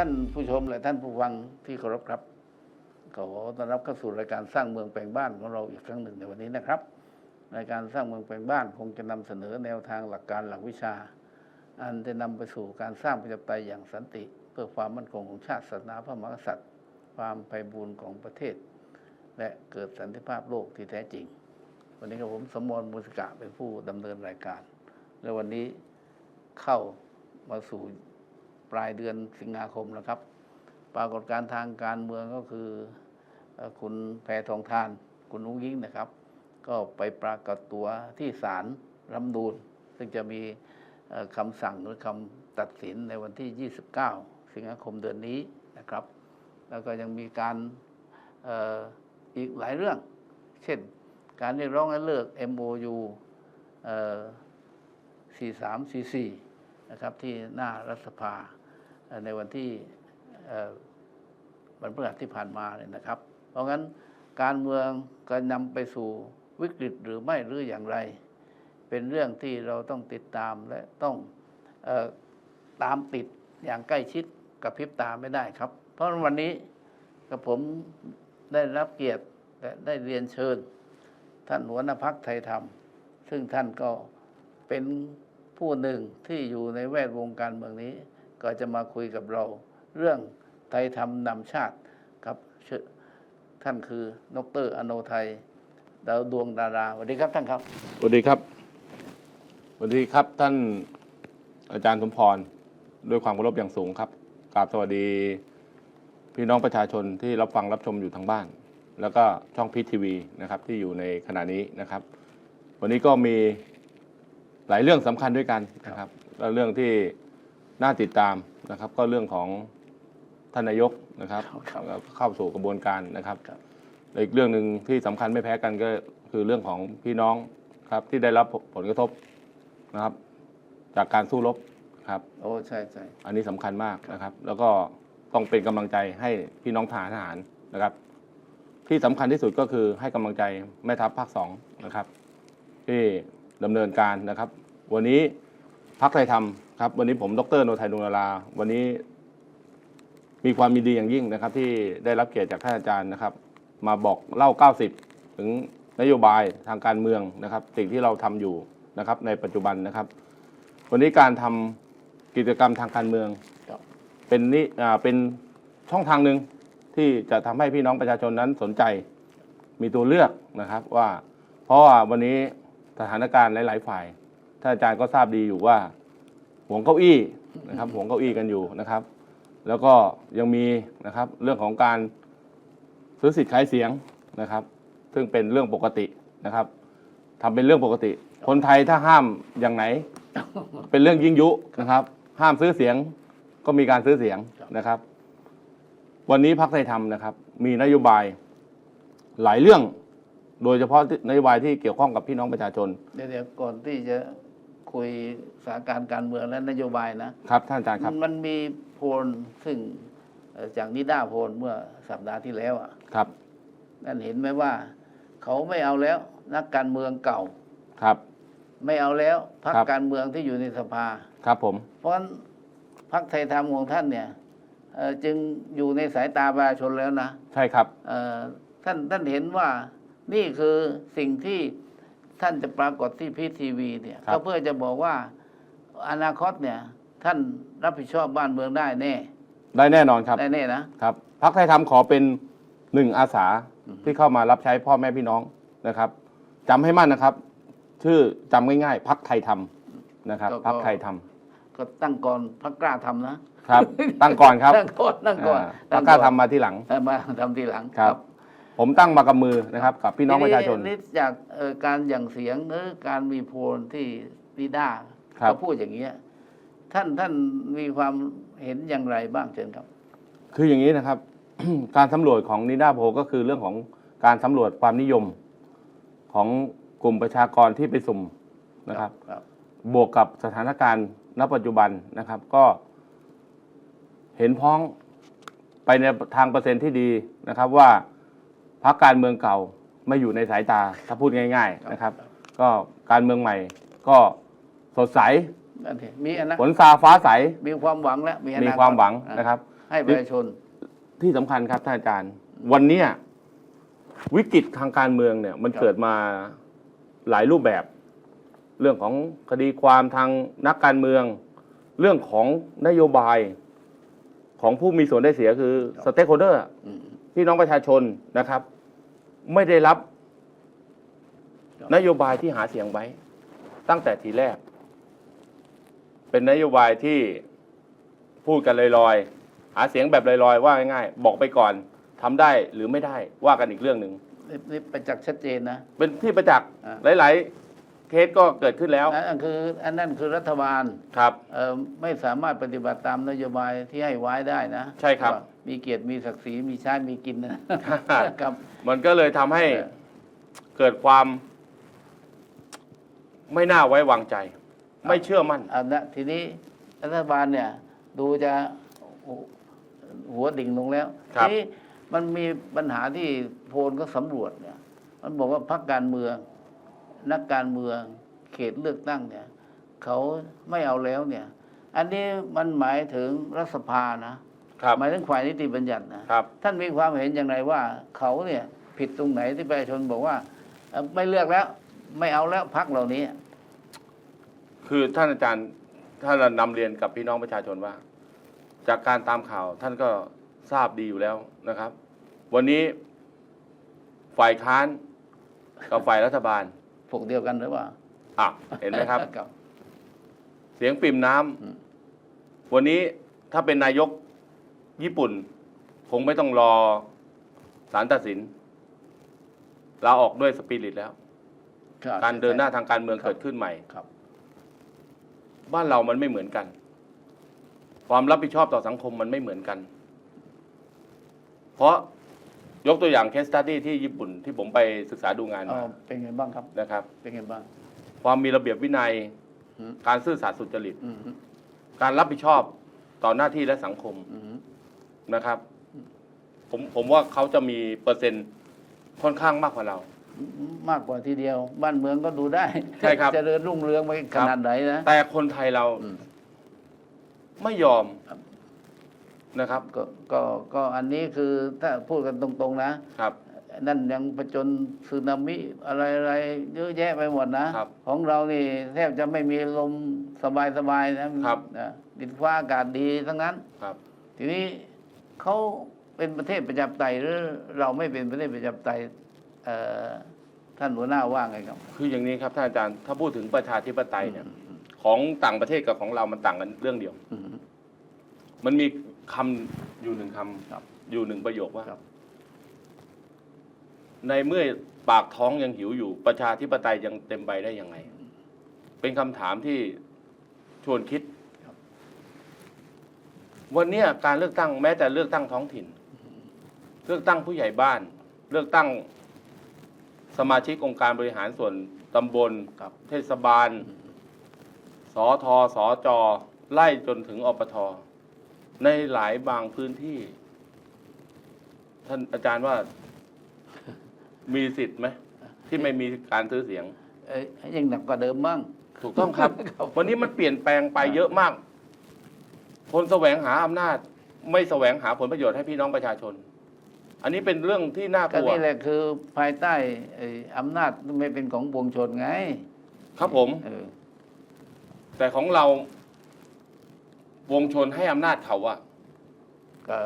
ท่านผู้ชมและท่านผู้ฟังที่เคารพครับขอต้อนรับเข้าสู่รายการสร้างเมืองแปลงบ้านของเราอีกครั้งหนึ่งในวันนี้นะครับ รายการสร้างเมืองแปลงบ้านคงจะนำเสนอแนวทางหลักการหลักวิชา อันจะนำไปสู่การสร้างประชาธิปไตยอย่างสันติ เพื่อความมั่นคงของชาติศาสนาพระมหากษัตริย์ ความไพบูรย์ของประเทศ และเกิดสันติภาพโลกที่แท้จริง วันนี้กับผมสมมรมุสกะเป็นผู้ดำเนินรายการ และวันนี้เข้ามาสู่ ปลายเดือนสิงหาคมแล้วครับ ปรากฏการทางการเมืองก็คือคุณแพทองทาน คุณนุ้งยิ่งนะครับ ก็ไปปรากฏตัวที่ศาลรำดูนซึ่งจะมีคำสั่งหรือคำตัดสินในวันที่ 29 สิงหาคมเดือนนี้นะครับ แล้วก็ยังมีการอีกหลายเรื่อง เช่น การเรียกร้องให้เลิก MOU เอ่อ4344 นะครับที่หน้ารัฐสภา ในวันที่วันพฤหัสที่ผ่านมาเนี่ยนะครับ เพราะงั้นการเมืองก็นำไปสู่วิกฤตหรือไม่หรืออย่างไร เป็นเรื่องที่เราต้องติดตามและต้องออตามติดอย่างใกล้ชิดกับพริบตาไม่ได้ครับ เพราะวันนี้กับผมได้รับเกียรติและได้เรียนเชิญ ท่านหัวหน้าพักไทยธรรม ซึ่งท่านก็เป็นผู้หนึ่งที่อยู่ในแวดวงการเมืองนี้ ก็จะมาคุยกับเราเรื่องไทยธรรมนำชาติครับท่านคือดรอโนไทยดาวดวงดาราสวัสดีครับท่านครับสวัสดีครับสวัสดีครับท่านอาจารย์สมพรด้วยความเคารพอย่างสูงครับกราบสวัสดี พี่น้องประชาชนที่รับฟังรับชมอยู่ทางบ้าน แล้วก็ช่องพีทีวีนะครับที่อยู่ในขณะนี้นะครับ วันนี้ก็มีหลายเรื่องสำคัญด้วยกันนะครับแล้วเรื่องที่ น่าติดตามนะครับก็เรื่องของท่านนายกนะครับครับแล้วก็เข้าสู่กระบวนการนะครับครับและอีกเรื่องหนึ่งที่สำคัญไม่แพ้กันก็คือเรื่องของพี่น้องครับที่ได้รับผลกระทบนะครับ จากการสู้รบครับโอ้ใช่ใช่อันนี้สำคัญมากนะครับ แล้วก็ต้องเป็นกำลังใจให้พี่น้องทหารทหารนะครับ ที่สำคัญที่สุดก็คือให้กำลังใจแม่ทัพภาคสองนะครับ ที่ดำเนินการนะครับ วันนี้ พักไทยธรรมครับ วันนี้ผมดรโนไทยดวงนาราวันนี้ มีความยินดีอย่างยิ่งนะครับ ที่ได้รับเกียรติจากท่านอาจารย์นะครับ มาบอกเล่า 90 ถึงนโยบายทางการเมืองนะครับ สิ่งที่เราทำอยู่นะครับ ในปัจจุบันนะครับ วันนี้การทำกิจกรรมทางการเมือง เป็นนี่อ่าเป็นช่องทางหนึ่งที่จะทำให้พี่น้องประชาชนนั้นสนใจมีตัวเลือกนะครับว่า เพราะว่าวันนี้สถานการณ์หลาย ๆ ฝ่าย ท่านอาจารย์ก็ทราบดีอยู่ว่าห่วงเก้าอี้นะครับห่วงเก้าอี้กันอยู่นะครับ แล้วก็ยังมีนะครับเรื่องของการซื้อสิทธิ์ขายเสียงนะครับ ซึ่งเป็นเรื่องปกตินะครับทำเป็นเรื่องปกติ คนไทยถ้าห้ามอย่างไหน เป็นเรื่องยิ่งยุนะครับ ห้ามซื้อเสียงก็มีการซื้อเสียงนะครับ วันนี้พรรคไทยธรรมนะครับ มีนโยบายหลายเรื่อง โดยเฉพาะนโยบายที่เกี่ยวข้องกับพี่น้องประชาชน เดี๋ยวก่อนที่จะ คุยสถานการณ์การเมืองและนโยบายนะครับท่านอาจารย์ครับ มันมีโพลซึ่งเอ่อจากนิด้าโพลเมื่อสัปดาห์ที่แล้วอะครับนั่นเห็นไหมว่า เขาไม่เอาแล้วนักการเมืองเก่าครับ ไม่เอาแล้วพรรคครับการเมืองที่อยู่ในสภาครับผม เพราะฉะนั้นพรรคไทยธรรมของท่านเนี่ยเอ่อจึงอยู่ในสายตาประชาชนแล้วนะ ใช่ครับเอ่อท่านท่านเห็นว่านี่คือสิ่งที่ ท่านจะปรากฏที่พีทีวีเนี่ยครับก็เพื่อจะบอกว่าอนาคตเนี่ย ท่านรับผิดชอบบ้านเมืองได้แน่ ได้แน่นอนครับ ได้แน่นะครับพรรคไทยธรรมขอเป็นหนึ่งอาสาอือฮึที่เข้ามารับใช้พ่อแม่พี่น้องนะครับจำให้มั่นนะครับ ชื่อจำง่ายๆพรรคไทยธรรมนะครับพรรคไทยธรรมก็ตั้งก่อนพรรคกล้าทำนะครับ ตั้งก่อนครับตั้งก่อนตั้งก่อนอ่าพรรคกล้าทำมาที่หลังเออมาทำทีหลังครับ ผมตั้งมากับมือนะครับ กับพี่น้องประชาชน ทีนี้จากเอ่อการหยั่งเสียงหรือการมีโพลที่นิด้าครับ เขาพูดอย่างเงี้ยท่านท่านมีความเห็นอย่างไรบ้างเชิญครับ คืออย่างนี้นะครับ การสำรวจของนิดาโพลก็คือเรื่องของการสำรวจความนิยมของกลุ่มประชากรที่ไปสุ่มนะครับครับ บวกกับสถานการณ์ณปัจจุบันนะครับ ก็เห็นพ้องไปในทางเปอร์เซ็นต์ที่ดีนะครับว่า พรรคการเมืองเก่าไม่อยู่ในสายตาถ้าพูดง่าย ๆนะครับ ก็การเมืองใหม่ก็สดใสนั่นเองมีอนาฝนซาฟ้าใสมีความหวังแล้วมีอมีนาตความหวังอ่นะครับ ให้ประชาชนที่สำคัญครับท่านอาจารย์ วันเนี้ยวิกฤตทางการเมืองเนี่ย มันครับเกิดมาหลายรูปแบบ เรื่องของคดีความทางนักการเมือง เรื่องของนโยบายของผู้มีส่วนได้เสียคือสเต็กโฮเดอร์อืม พี่น้องประชาชนนะครับ ไม่ได้รับครับ นโยบายที่หาเสียงไว้ ตั้งแต่ทีแรก เป็นนโยบายที่พูดกันลอยๆ หาเสียงแบบลอยๆ ว่าง่ายๆ บอกไปก่อนทำได้หรือไม่ได้ว่ากันอีกเรื่องหนึ่งนี่นี่ประจักษ์ชัดเจนนะ เป็นที่ประจักษ์อ่า หลาย ๆ เคสก็เกิดขึ้นแล้ว อันนั้นคืออันนั้นคือรัฐบาลครับ เอ่อไม่สามารถปฏิบัติตามนโยบายที่ให้ไว้ได้นะใช่ครับว่า มีเกียรติมีศักดิ์ศรีมีใช้มีกินนะครับ มันก็เลยทำให้เออเกิดความ ไม่น่าไว้วางใจ ไม่เชื่อมั่น อันนะทีนี้รัฐบาลเนี่ย ดูจะหัวดิ่งลงแล้วครับ ทีนี้มันมีปัญหาที่โพลก็สำรวจเนี่ย มันบอกว่าพรรคการเมือง นักการเมืองเขตเลือกตั้งเนี่ย เขาไม่เอาแล้วเนี่ย อันนี้มันหมายถึงรัฐสภานะ ครับหมายถึงฝ่ายนิติบัญญัตินะครับ ท่านมีความเห็นอย่างไรว่าเขาเนี่ยผิดตรงไหนที่ประชาชนบอกว่าเอ่อไม่เลือกแล้วไม่เอาแล้วพักเหล่านี้ คือท่านอาจารย์ท่านนำเรียนกับพี่น้องประชาชนว่า จากการตามข่าวท่านก็ทราบดีอยู่แล้วนะครับ วันนี้ฝ่ายค้านกับฝ่ายรัฐบาลพวกเดียวกันหรือเปล่าอะเห็นไหมครับครับเสียงปิ่มน้ำอืมวันนี้ถ้าเป็นนายก ญี่ปุ่นคงไม่ต้องรอศาลตัดสินลาออกด้วยสปิริตแล้วครับการเดินหน้าทางการเมืองครับเกิดขึ้นใหม่ครับ บ้านเรามันไม่เหมือนกัน ความรับผิดชอบต่อสังคมมันไม่เหมือนกัน เพราะยกตัวอย่างเคสตัดดี้ที่ญี่ปุ่นที่ผมไปศึกษาดูงานอ๋อมาเป็นไงบ้างครับนะครับ เป็นไงบ้าง ความมีระเบียบวินัยอืมการซื่อสัตย์สุจริตอืมการรับผิดชอบต่อหน้าที่และสังคมอืม นะครับ ผมผมว่าเขาจะมีเปอร์เซ็นต์ค่อนข้างมากกว่าเรา มากกว่าทีเดียว บ้านเมืองก็ดูได้ใช่ครับเจริญรุ่งเรืองไปขนาดไหนนะแต่คนไทยเราอืมไม่ยอมครับนะครับก็ก็ก็อันนี้คือถ้าพูดกันตรงๆ นะ ครับ นั่นยังประจนสึนามิอะไรอะไรเยอะแยะไปหมดนะ ครับของเรานี่แทบจะไม่มีลมสบายๆนะครับ นะดินฟ้าอากาศดีทั้งนั้น ครับ ทีนี้ เขาเป็นประเทศประชาธิปไตยหรือเราไม่เป็นประเทศประชาธิปไตยเอ่อท่านหัวหน้าว่าไงครับ คืออย่างนี้ครับท่านอาจารย์ถ้าพูดถึงประชาธิปไตยเนี่ยของต่างประเทศกับของเรามันต่างกันเรื่องเดียวอืมมันมีคำอยู่หนึ่งคครับำอยู่หนึ่งประโยคว่าครับในเมื่อปากท้องยังหิวอยู่ ประชาธิปไตยยังเต็มใบได้ยังไง เป็นคำถามที่ชวนคิด วันเนี้ยการเลือกตั้งแม้แต่เลือกตั้งท้องถิ่น เลือกตั้งผู้ใหญ่บ้าน เลือกตั้งสมาชิกองค์การบริหารส่วนตำบลครับเทศบาล สอทอสอจอไล่จนถึงอปท ในหลายบางพื้นที่ ท่านอาจารย์ว่ามีสิทธิ์ไหม ที่ไม่มีการซื้อเสียง เอ้ยยังหนักกว่าเดิมบ้าง ถูกต้องครับครับวันนี้มันเปลี่ยนแปลงไปเยอะมาก คนแสวงหาอำนาจไม่แสวงหาผลประโยชน์ให้พี่น้องประชาชน อันนี้เป็นเรื่องที่น่ากก็ลัวนี่แหละคือภายใต้ไอ้อำนาจไม่เป็นของปวงชนไงครับผม เออแต่ของเราวงชนให้อำนาจเขาอะก็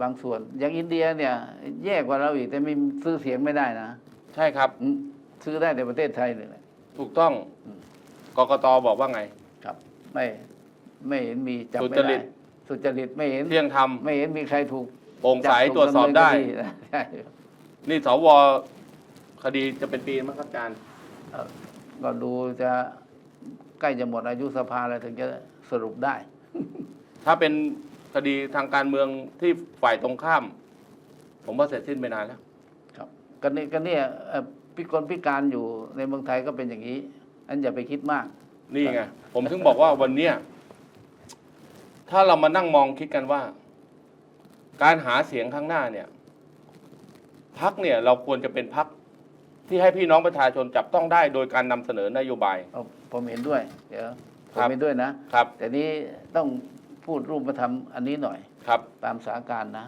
บางส่วนอย่างอินเดียเนี่ย แย่กว่าเราอีกแต่ไม่ซื้อเสียงไม่ได้นะใช่ครับ อืมซื้อได้แต่ประเทศไทยเลยแหละ ถูกต้องอืม กกตบอกว่าไง ครับ ไม่ ไม่เห็นมีจับสุไม่จริได้ต สุจริตไม่เห็นเที่ยงธรรมไม่เห็นมีใครถูกโปร่งใสจัตรวจสอบได้ ถูกดำเนินคใช่นี่สวคดีจะเป็นปีมั้งครับอาจารย์เอ่อก็ดูจะใกล้จะหมดอายุสภาแล้วถึงจะสรุปได้ ถ้าเป็นคดีทางการเมืองที่ฝ่ายตรงข้าม ผมว่าเสร็จสิ้นไปนานแล้ว ครับก็นี่ก็เนี่ยเอ่อพิกลพิการอยู่ในเมืองไทยก็เป็นอย่างนี้ อันอย่าไปคิดมาก นี่ไง ผมถึงบอกว่าวันเนี้ย ถ้าเรามานั่งมองคิดกันว่า การหาเสียงข้างหน้าเนี่ยพักเนี่ยเราควรจะเป็นพักที่ให้พี่น้องประชาชนจับต้องได้โดยการนำเสนอนโยบาย เอาผมเห็นด้วย เดี๋ยวผครัมบ เห็นด้วยนะ ครับแต่นี้ต้องพูดรูปธรรมอันนี้หน่อยคครับ ตามสถานการณ์นะ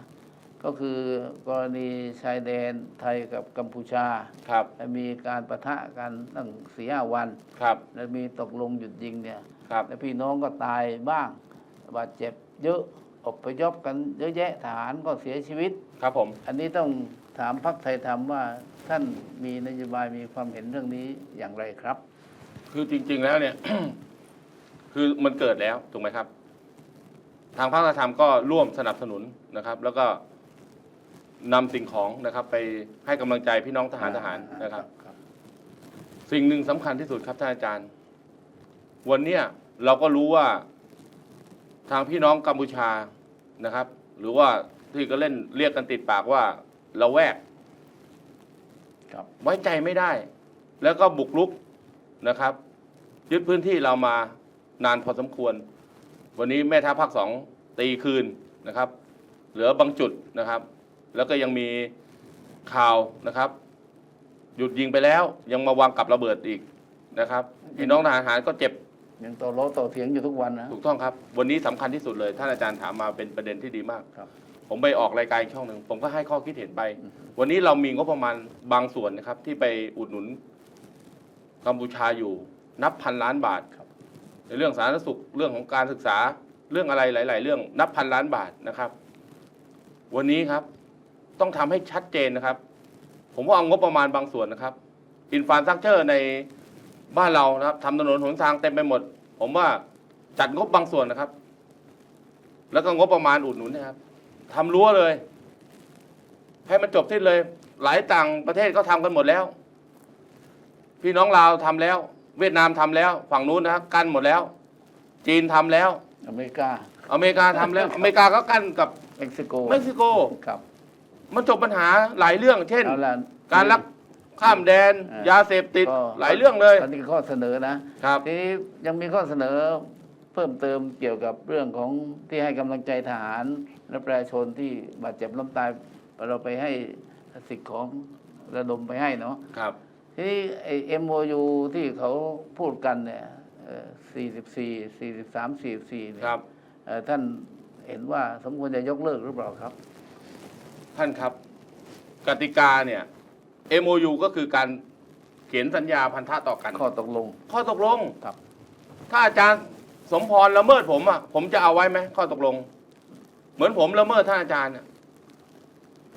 ก็คือกรณีชายแดนไทยกับกัมพูชา ครับและมีการประทะกันตั้งสี่ห้าวัน ครับและมีตกลงหยุดยิงเนี่ยครับ และพี่น้องก็ตายบ้าง บาดเจ็บเยอะอพยพกันเยอะแยะทหารก็เสียชีวิต ครับผม อันนี้ต้องถามพักไทยธรรมว่าท่านมีนโยบายมีความเห็นเรื่องนี้อย่างไรครับ คือจริง ๆ แล้วเนี่ย คือมันเกิดแล้วถูกไหมครับ ทางภาคธรรมก็ร่วมสนับสนุนนะครับ แล้วก็นำสิ่งของนะครับ ไปให้กำลังใจพี่น้องทหารทหารนะครับครับสิ่งหนึ่งสำคัญที่สุดครับท่านอาจารย์ วันเนี้ยเราก็รู้ว่าทางพี่น้องกัมพูชานะครับ หรือว่าที่ก็เล่นเรียกกันติดปากว่าเราแวกครับไว้ใจไม่ได้ แล้วก็บุกรุกนะครับ ยึดพื้นที่เรามานานพอสมควร วันนี้แม่ทัพภาคสองตีคืนนะครับ เหลือบางจุดนะครับ แล้วก็ยังมีข่าวนะครับ หยุดยิงไปแล้วยังมาวางกับระเบิดอีกนะครับพี่น้องทหารก็เจ็บ ยังต่อล้อต่อเถียงอยู่ทุกวันนะ ถูกต้องครับ วันนี้สำคัญที่สุดเลย ท่านอาจารย์ถามมาเป็นประเด็นที่ดีมาก ครับ ผมไปออกรายการอีกช่องหนึ่ง ผมก็ให้ข้อคิดเห็นไปวันนี้เรามีงบประมาณบางส่วนนะครับ ที่ไปอุดหนุนกัมพูชาอยู่ นับพันล้านบาทครับ ในเรื่องสาธารณสุขเรื่องของการศึกษาเรื่องอะไรหลาย ๆ เรื่องนับพันล้านบาทนะครับ วันนี้ครับ ต้องทำให้ชัดเจนนะครับ ผมว่าเอางบประมาณบางส่วนนะครับอินฟาสตรักเจอร์ใน บ้านเรานะครับทำถนนหนทางเต็มไปหมด ผมว่าจัดงบบางส่วนนะครับ แล้วก็งบประมาณอุดหนุนนะครับทำรั้วเลย ให้มันจบที่เลย หลายต่างประเทศก็ทำกันหมดแล้ว พี่น้องลาวทำแล้ว เวียดนามทำแล้ว ฝั่งนู้นนะครับกั้นหมดแล้ว จีนทำแล้ว อเมริกา อเมริกาทำแล้ว อเมริกาก็กั้นกับเม็กซิโกเม็กซิโกครับ มันจบปัญหาหลายเรื่อง เช่นเอาละการลัก ข้ามแดน อ่าย ยาเสพติดก็หลายเรื่องเลย อันนี้ข้อเสนอนะครับ ทีนี้ยังมีข้อเสนอเพิ่มเติมเกี่ยวกับเรื่องของที่ให้กำลังใจทหารและประชาชนที่บาดเจ็บล้มตายเราไปให้สิทธิ์ของระดมไปให้เนาะ ครับ ทีนี้ไอ้เอ็มโอยูที่เขาพูดกันเนี่ยสี่สิบสี่สี่สิบสามสี่สี่เนี่ยครับ เอ่อท่านเห็นว่าสมควรจะยกเลิกหรือเปล่าครับ ท่านครับ กติกาเนี่ย MOU ก็คือการเขียนสัญญาพันธะต่อกัน ข้อตกลง ข้อตกลงครับ ถ้าอาจารย์สมพรละเมิดผมอะผมจะเอาไว้ไหมข้อตกลง เหมือนผมละเมิดท่านอาจารย์เนี่ย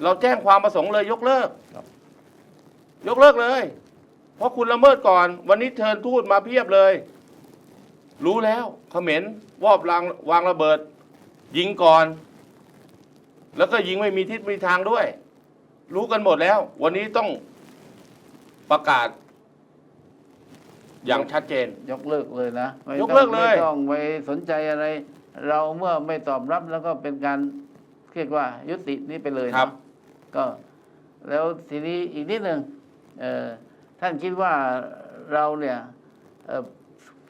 เราแจ้งความประสงค์เลยยกเลิกครับ ยกเลิกเลย เพราะคุณละเมิดก่อน วันนี้เชิญทูตมาเพียบเลย รู้แล้วเขมรวอบวางวางระเบิด ยิงก่อน แล้วก็ยิงไม่มีทิศมีทางด้วย รู้กันหมดแล้ว วันนี้ต้องประกาศ อย่างชัดเจน ยกเลิกเลยนะไม่ยกเลิกเลย ไม่ต้องไปสนใจอะไร เราเมื่อไม่ตอบรับแล้วก็เป็นการเรียกว่ายุตินี้ไปเลยครันะบก็ แล้วทีนี้อีกนิดหนึ่งเอ่อท่านคิดว่าเราเนี่ยเอ่อ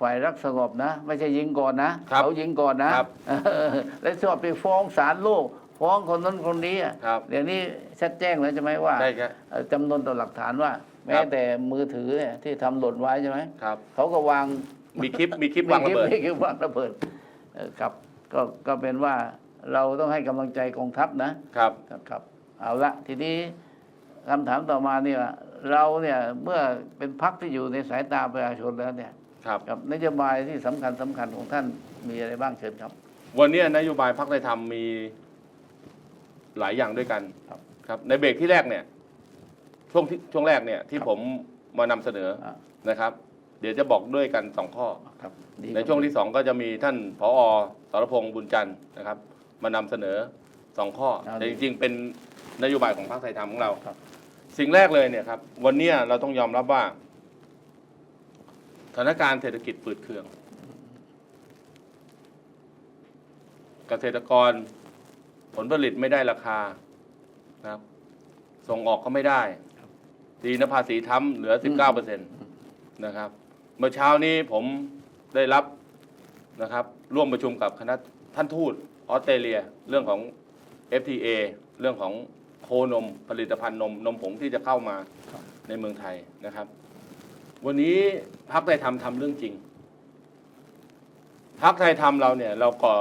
ฝ่ายรักสงบนะ ไม่ใช่ยิงก่อนนะครับเขายิงก่อนนะครับ เออแล้วชอบไปฟ้องศาลโลก ฟ้องคนนั้นคนนี้อะครับเดี๋ยวนี้ชัดแจ้งแล้วใช่ไหมว่าได้ครับเอ่อจำนวนต่อหลักฐานว่า แม้ครับแต่มือถือเนี่ยที่ทำหล่นไว้ใช่ไหมครับเขาก็วางมีคลิปมีคลิปวางระเบิดมีคลิปวางระเบิดเออครับก็ก็เป็นว่าเราต้องให้กำลังใจกองทัพนะครับครับครับเอาละทีนี้คำถามต่อมาเนี่ยเราเนี่ยเมื่อเป็นพักที่อยู่ในสายตาประชาชนแล้วเนี่ยครับกับนโยบายที่สำคัญสำคัญของท่านมีอะไรบ้างเชิญครับ วันนี้นโยบายพักในธรรมมี หลายอย่างด้วยกันครับครับในเบรกที่แรกเนี่ยช่วงที่ช่วงแรกเนี่ยที่ครับผมมานำเสนออ่านะครับ เดี๋ยวจะบอกด้วยกันสองข้อ ครับดีในช่วงที่สองก็จะมีท่านผอสรพงษ์บุญจันทร์นะครับ มานำเสนอสองข้อเอาแต่จริงๆ เป็นนโยบายของพรรคไทยธรรมของเรา ครับ สิ่งแรกเลยเนี่ยครับ วันเนี้ยเราต้องยอมรับว่าสถานการณ์เศรษฐกิจฝืดเคือง เกษตรกร ผลผลิตไม่ได้ราคานะครับ ส่งออกก็ไม่ได้ดีนะภาษีทั้มเหลือ 19เปอร์เซ็นต์นะครับ เมื่อเช้านี้ผมได้รับนะครับ ร่วมประชุมกับคณะท่านทูตออสเตรเลีย เรื่องของ FTA เรื่องของโคนมผลิตภัณฑ์นม นมผงที่จะเข้ามาครับในเมืองไทยนะครับ วันนี้พักไทยทำทำเรื่องจริงพักไทยทำเราเนี่ย เราก่อ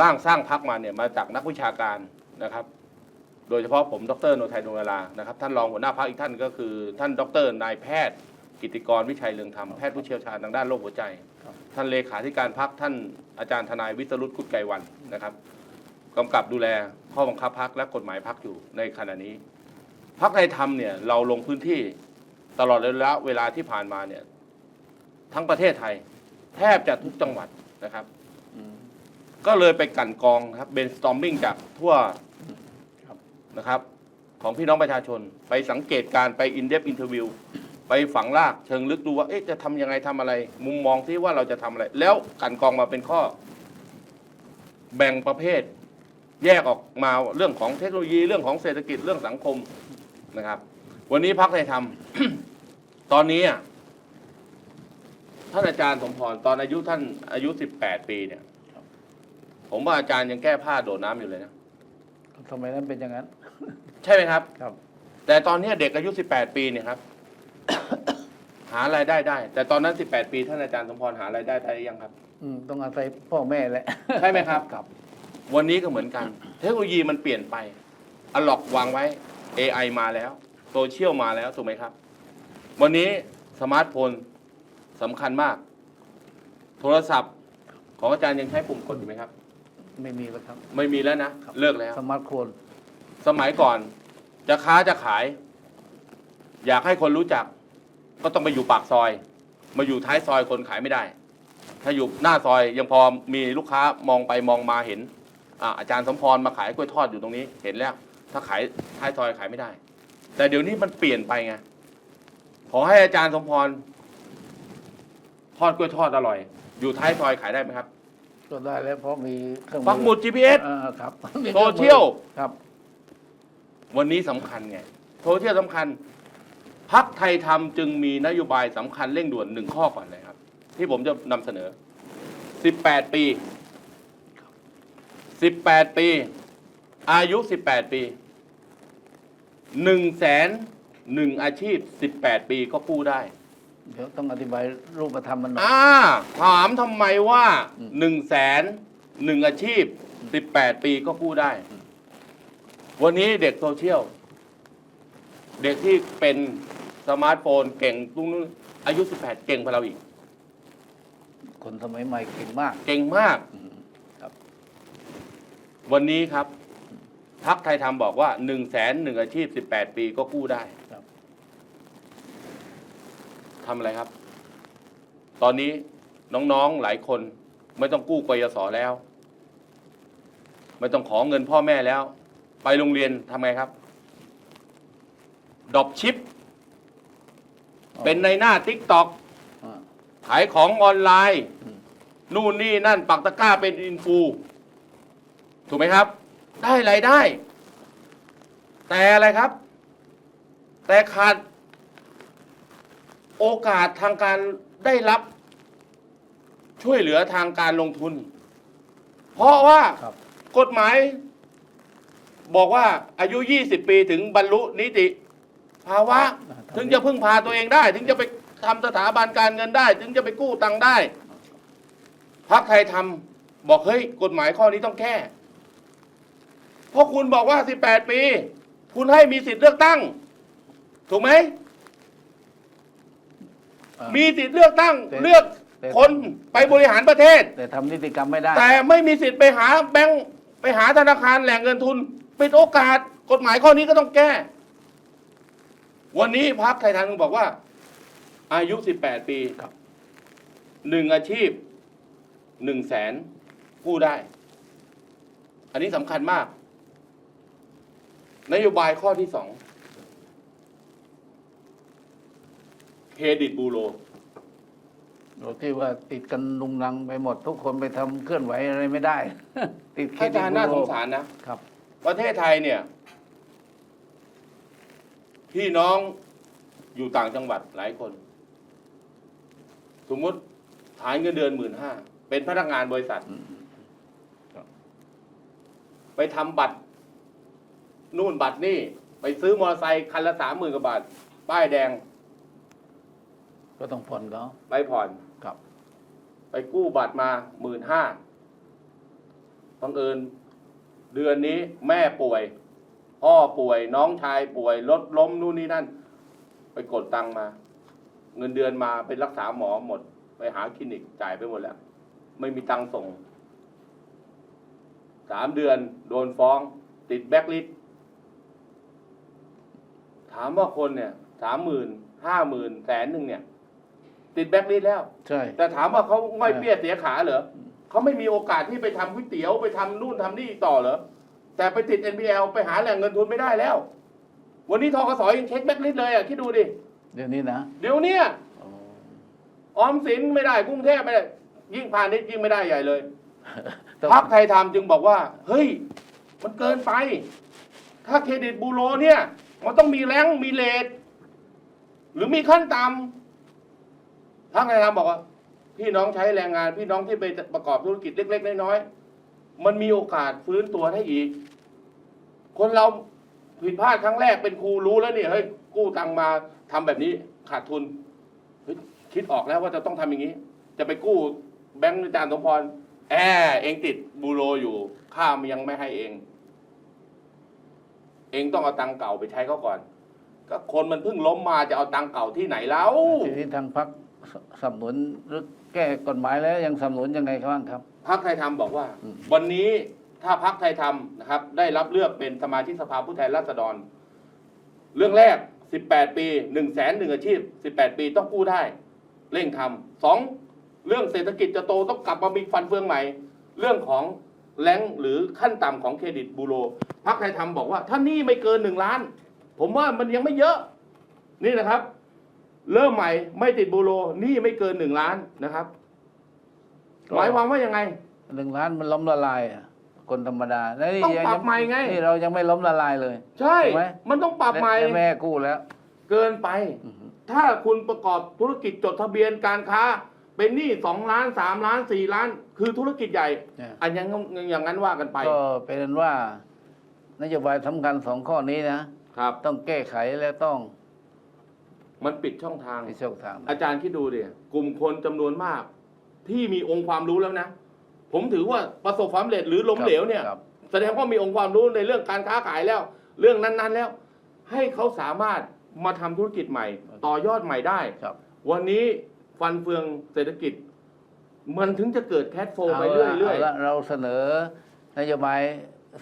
ร่างสร้างพักมาเนี่ยมาจากนักวิชาการนะครับ โดยเฉพาะผมดรโนไทยดวงเวลานะครับ ท่านรองหัวหน้าพักอีกท่านก็คือ ท่านดรนายแพทย์กิติกรวิชัยเรืองธรรมแพทย์ผู้เชี่ยวชาญทางด้านโรคหัวใจ ท่านเลขาธิการพักท่านอาจารย์ทนายวิสรุตกุฎไกรวันนะครับกำกับดูแลข้อบังคับพักและกฎหมายพักอยู่ในขณะนี้ พักไทยธรรมเนี่ยเราลงพื้นที่ตลอดระยะเวลาที่ผ่านมาเนี่ยทั้งประเทศไทย แทบจะทุกจังหวัดนะครับ ก็เลยไปกลั่นกรองครับเบนสตอม i ิ g จากทั่วนะครับ ของพี่น้องประชาชนไปสังเกตการ์ไปอินเด p อินเทอร์วิวไปฝังลากเชิงลึกดูว่าเอ๊ะจะทำยังไงทำอะไร มุมมองที่ว่าเราจะทำอะไร แล้วกันกองมาเป็นข้อ แบ่งประเภท แยกออกมาเรื่องของเทคโนโลยีเรื่องของเศรษฐกิจเรื่องสังคมนะครับ วันนี้พักไทยทำตอนนี้ท่านอาจารย์สมพรตอนอายุท่านอายุ 18 ปีเนี่ย ผมว่าอาจารย์ยังแก้ผ้าโดดน้ำอยู่เลยนะทำไมนั้นเป็นอย่างนั้น ใช่ไหมครับ ครับ แต่ตอนนี้เด็กอายุ 18 ปีเนี่ยครับ หารายได้ได้ แต่ตอนนั้น 18 ปีท่านอาจารย์สมพรหารายได้ได้หรือยังครับ อืมต้องอาศัยพ่อแม่แหละใช่ไหมครับ ครับ วันนี้ก็เหมือนกัน เทคโนโลยีมันเปลี่ยนไปอล็อกวางไว้ AI มาแล้วโซเชียลมาแล้วถูกไหมครับ วันนี้สมาร์ทโฟนสำคัญมาก โทรศัพท์ของอาจารย์ยังใช้ปุ่มกดอยู่ไหมครับ ไม่มีแล้วครับ ไม่มีแล้วนะ ครับ เลิกแล้ว สมาร์ทโฟนสมัยก่อน จะค้าจะขาย อยากให้คนรู้จัก ก็ต้องไปอยู่ปากซอย มาอยู่ท้ายซอยคนขายไม่ได้ ถ้าอยู่หน้าซอยยังพอมีลูกค้ามองไปมองมาเห็นอ่าอาจารย์สมพรมาขายกล้วยทอดอยู่ตรงนี้ เห็นแล้ว ถ้าขายท้ายซอยขายไม่ได้ แต่เดี๋ยวนี้มันเปลี่ยนไปไงขอให้อาจารย์สมพรทอดกล้วยทอดอร่อย อยู่ท้ายซอยขายได้ไหมครับ ก็ได้แล้วเพราะมีเครื่องปักหมุด GPS เออครับมีโซเชียล ครับ วันนี้สำคัญไงโซเชียลสำคัญพักไทยทำจึงมีนโยบายสำคัญเร่งด่วนหนึ่งข้อก่อนเลยครับ ที่ผมจะนำเสนอ 18 ปี 18 ปี อายุ 18 ปี1แสนหนึ่งอาชีพ 18 ปีก็กู้ได้ เดี๋ยวต้องอธิบายรูปธรรมมันหน่อย อ่าถามทำไมว่าอืม หนึ่งแสนหนึ่งอาชีพ18ปีก็กู้ได้ วันนี้เด็กโซเชียล เด็กที่เป็นสมาร์ทโฟนเก่งตุ้งนู้นอายุ 18 เก่งกว่าเราอีก คนสมัยใหม่เก่งมากเก่งมาก อืมครับ วันนี้ครับ พักไทยทำบอกว่า1นึ่งแสนหนึ่งอาชีพ 18 ปีก็กู้ได้ครับ ทำอะไรครับ ตอนนี้น้องๆหลายคนไม่ต้องกู้กยศแล้ว ไม่ต้องขอเงินพ่อแม่แล้ว ไปโรงเรียนทำไงครับ ดอปชิป เป็นในหน้าทิกต็อกอ่าขายของออนไลน์นู่นนี่นั่นปักตะกร้าเป็นอินฟู ถูกไหมครับ ได้รายได้ แต่อะไรครับ แต่ขาด โอกาสทางการได้รับช่วยเหลือทางการลงทุน เพราะว่าครับ กฎหมาย บอกว่าอายุ 20 ปีถึงบรรลุนิติ ภาวะถึงจะพึ่งพาตัวเองได้ ถึงจะไปทำสถาบันการเงินได้ ถึงจะไปกู้ตังค์ได้พักไทยทำบอกเฮ้ยกฎหมายข้อนี้ต้องแก้เพราะคุณบอกว่า 18 ปี คุณให้มีสิทธิ์เลือกตั้ง ถูกไหมอ่า มีสิทธิ์เลือกตั้งแต่เลือกแต่ คนไปบริหารประเทศ แต่ทำนิติกรรมไม่ได้ แต่ไม่มีสิทธิ์ไปหาแบงค์ไปหาธนาคารแหล่งเงินทุนเป็นโอกาสกฎหมายข้อนี้ก็ต้องแก้ วันนี้พักไทยทางบอกว่า อายุ 18 ปีครับ หนึ่งอาชีพหนึ่งแสนกู้ได้ อันนี้สำคัญมาก นโยบายข้อที่สอง เครดิตบูโรโดยที่ว่าติดกันลุงรังไปหมดทุกคนไปทำเคลื่อนไหวอะไรไม่ได้ ติดเครอาดิตจารย์บูน่าโรสงสารนะ ครับ ประเทศไทยเนี่ย พี่น้องอยู่ต่างจังหวัดหลายคน สมมุติฐานเงินเดือนหมื่นห้าเป็นพนักงานบริษัท อืมไปทำบัตร นู่นบัตรนี่ ไปซื้อมอเตอร์ไซค์คันละสามหมื่นกว่าบาท ป้ายแดง ก็ต้องผ่อนเขาไปผ่อนครับ ไปกู้บัตรมาหมื่นห้าบังเอิญเดือนนี้แม่ป่วย พ่อป่วยน้องชายป่วยรถล้มนู่นนี่นั่น ไปกดตังค์มา เงินเดือนมาไปรักษาหมอหมด ไปหาคลินิกจ่ายไปหมดแล้ว ไม่มีตังค์ส่งสามเดือนโดนฟ้อง ติดแบ็กลิสต์ถามว่าคนเนี่ยสามหมื่นห้าหมื่นแสนหนึ่งเนี่ย ติดแบ็กลิสต์แล้ว ใช่ แต่ถามว่าเขาง่อยเปี้ยเสียขาเหรอเขาไม่มีโอกาสที่ไปทำก๋วยเตี๋ยวไปทำนู่นทำนี่ต่อเหรอแต่ไปติด NPL ไปหาแหล่งเงินทุนไม่ได้แล้ว วันนี้ทกสยังเช็คแบ็กลิสต์เลยอะคิดดูดิเดี๋ยวนี้นะเดี๋ยวเนี้ยอ๋อออมสินไม่ได้กรุงเทพไม่ได้ยิ่งพาณิชย์ยิ่งไม่ได้ใหญ่เลย ต้องพักไทยทำจึงบอกว่า เฮ้ย มันเกินไป ถ้าเครดิตบูโรเนี่ย มันต้องมีแรงค์มีเลทหรือมีขั้นต่ำ พักไทยทำบอกว่า พี่น้องใช้แรงงาน พี่น้องที่ไปประกอบธุรกิจเล็ก ๆ น้อยๆมันมีโอกาสฟื้นตัวได้อีก คนเราผิดพลาดครั้งแรกเป็นครูรู้แล้วเนี่ยเฮ้ยกู้ตังมาทำแบบนี้ขาดทุนคิดออกแล้วว่าจะต้องทำอย่างนี้ จะไปกู้แบงก์อาจารย์สมพรแอเองติดบูโรอยู่ข้ามยังไม่ให้เอง เองต้องเอาตังค์เก่าไปใช้เขาก่อน ก็คนมันเพิ่งล้มมาจะเอาตังค์เก่าที่ไหนแล้วทีนี้ทางพัก สนับสนุนหรือแก้กฎหมายแล้วยังสนับสนุนยังไงบ้างครับ พักไทยธรรมบอกว่า อืม วันนี้ถ้าพักไทยธรรมนะครับ ได้รับเลือกเป็นสมาชิกสภาผู้แทนราษฎร เรื่องแรก 18 ปี1นึ่งแสนหนึ่งอาชีพ 18 ปีต้องกู้ได้ เร่งทำสองเรื่องเศรษฐกิจจะโตต้องกลับมามีฟันเฟืองใหม่ เรื่องของแรงหรือขั้นต่ำของเครดิตบูโรพักไทยธรรมบอกว่า ถ้าหนี่ไม่เกินหนึ่งล้าน ผมว่ามันยังไม่เยอะ นี่นะครับ เริ่มใหม่ไม่ติดบูโรหนี่ไม่เกินหนึ่งล้านนะครับหมายความว่ายังไงหนึ่งล้านมันล้มละลายอะคนธรรมดาแล้วนี่ต้องยังปรับใหม่ไงนี่เรายังไม่ล้มละลายเลย ใช่ถูกไหมมันต้องปรับใหม่และและแม่กู้แล้ว เกินไป อือฮึถ้าคุณประกอบธุรกิจจดทะเบียนการค้า เป็นหนี้สองล้านสามล้านสี่ล้าน คือธุรกิจใหญ่ เนี่ยอันยังอย่างนั้นว่ากันไปก็เป็นอันว่านโยบายสำคัญสองข้อนี้นะ ครับ ต้องแก้ไขและต้อง มันปิดช่องทางมีช่องทางอาจารย์คิดดูดิกลุ่มคนจำนวนมาก ที่มีองค์ความรู้แล้วนะ ผมถือว่าประสบความสำเร็จหรือล้มเหลวเนี่ย ครับแสดงว่ามีองค์ความรู้ในเรื่องการค้าขายแล้ว เรื่องนั้น ๆแล้ว ให้เขาสามารถมาทำธุรกิจใหม่ ต่อยอดใหม่ได้ ครับวันนี้ฟันเฟืองเศรษฐกิจ มันถึงจะเกิดแค t โฟไปาเรื่ละอยาละเราเสนอนโยบาย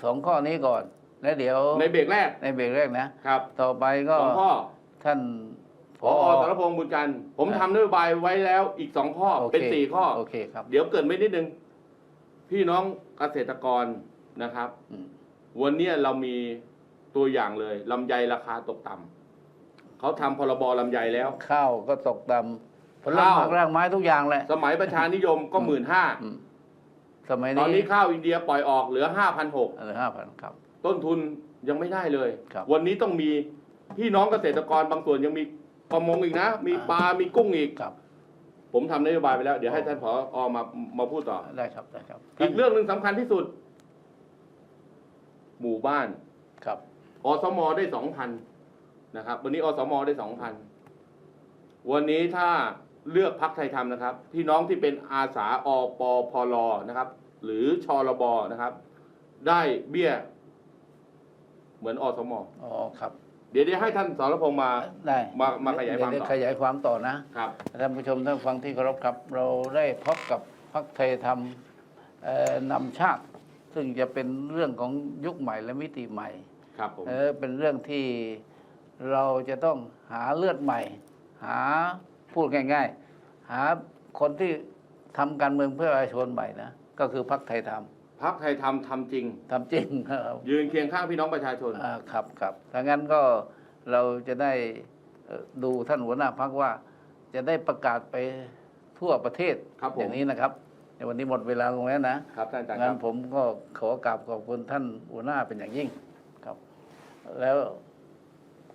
สองข้อนี้ก่อน แล้วเดี๋ยวๆ ในเบรกแรกในเบรกแรกนะ ครับต่อไปก็สองข้อท่าน พอสารพงษ์บุญจันทร์ผมอ่าทำนโยบายไว้แล้วอีกสองข้อโอคเป็นสี่ข้อ โอเคครับ เดี๋ยวเกิดไม่นิดนึง พี่น้องเกษตรกรนะครับ อืม วันเนี้ยเรามีตัวอย่างเลยลำไยราคาตกต่ำเขาทำพรบลำไยแล้ว ข้าวก็ตกต่ำผลข้าว ไม้รากไม้ทุกอย่างแหละสมัยประชานิยมก็หมื่นห้าอืมสมัยตอนนี้นี้ข้าวอินเดียปล่อยออกเหลือห้าพันหกเหลือห้าพันครับ ต้นทุนยังไม่ได้เลย ครับวันนี้ต้องมีพี่น้องเกษตรกรบางส่วนยังมี ประมงอีกนะ มีปลา มีกุ้งอีก ครับ ผมทำนโยบายไปแล้ว เดี๋ยวให้ท่านผออมามาพูดต่อ ได้ครับได้ครับอีกเรื่องหนึ่งสำคัญที่สุด หมู่บ้าน ครับ อสมได้สองพันนะครับ วันนี้อสมได้สองพันวันนี้ถ้าเลือกพักไทยทำนะครับ พี่น้องที่เป็นอาสาอปพลนะครับ หรือชรบนะครับ ได้เบี้ย เหมือนอสมอ๋อครับ เดี๋ยวเดี๋ยวให้ท่านสรพงษ์มาได้มามาขยายความเดี๋ต่อขยายความต่อนะครับ ท่านผู้ชมท่านฟังที่เคารพครับเราได้พบกับพักไทยธรรมเอ่อนำชาติ ซึ่งจะเป็นเรื่องของยุคใหม่และมิติใหม่ ครับผม เออเป็นเรื่องที่เราจะต้องหาเลือดใหม่ หาพูดง่าย ๆ หาคนที่ทำการเมืองเพื่อประชาชนใหม่นะก็คือพักไทยธรรม พักไทยทำทำจริง ทำจริงครับยืนเคียงข้างพี่น้องประชาชน อ่าครับครับถ้างั้นก็เราจะได้เอ่อดูท่านหัวหน้าพักว่า จะได้ประกาศไปทั่วประเทศครับผม อย่างนี้นะครับในวันนี้หมดเวลาลงแล้วนะครับท่านอาจารย์คงั้รันบ ผมก็ขอกราบขอบคุณท่านหัวหน้าเป็นอย่างยิ่งครับ แล้ว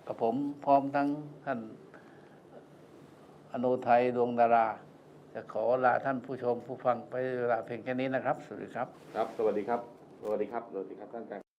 กับผมพร้อมทั้งท่านอโนไทยดวงดารา จะขอลาท่านผู้ชมผู้ฟังไปเวลาเพียงแค่นี้นะครับ สวัสดีครับ ครับ สวัสดีครับ สวัสดีครับ สวัสดีครับท่านอาจารย์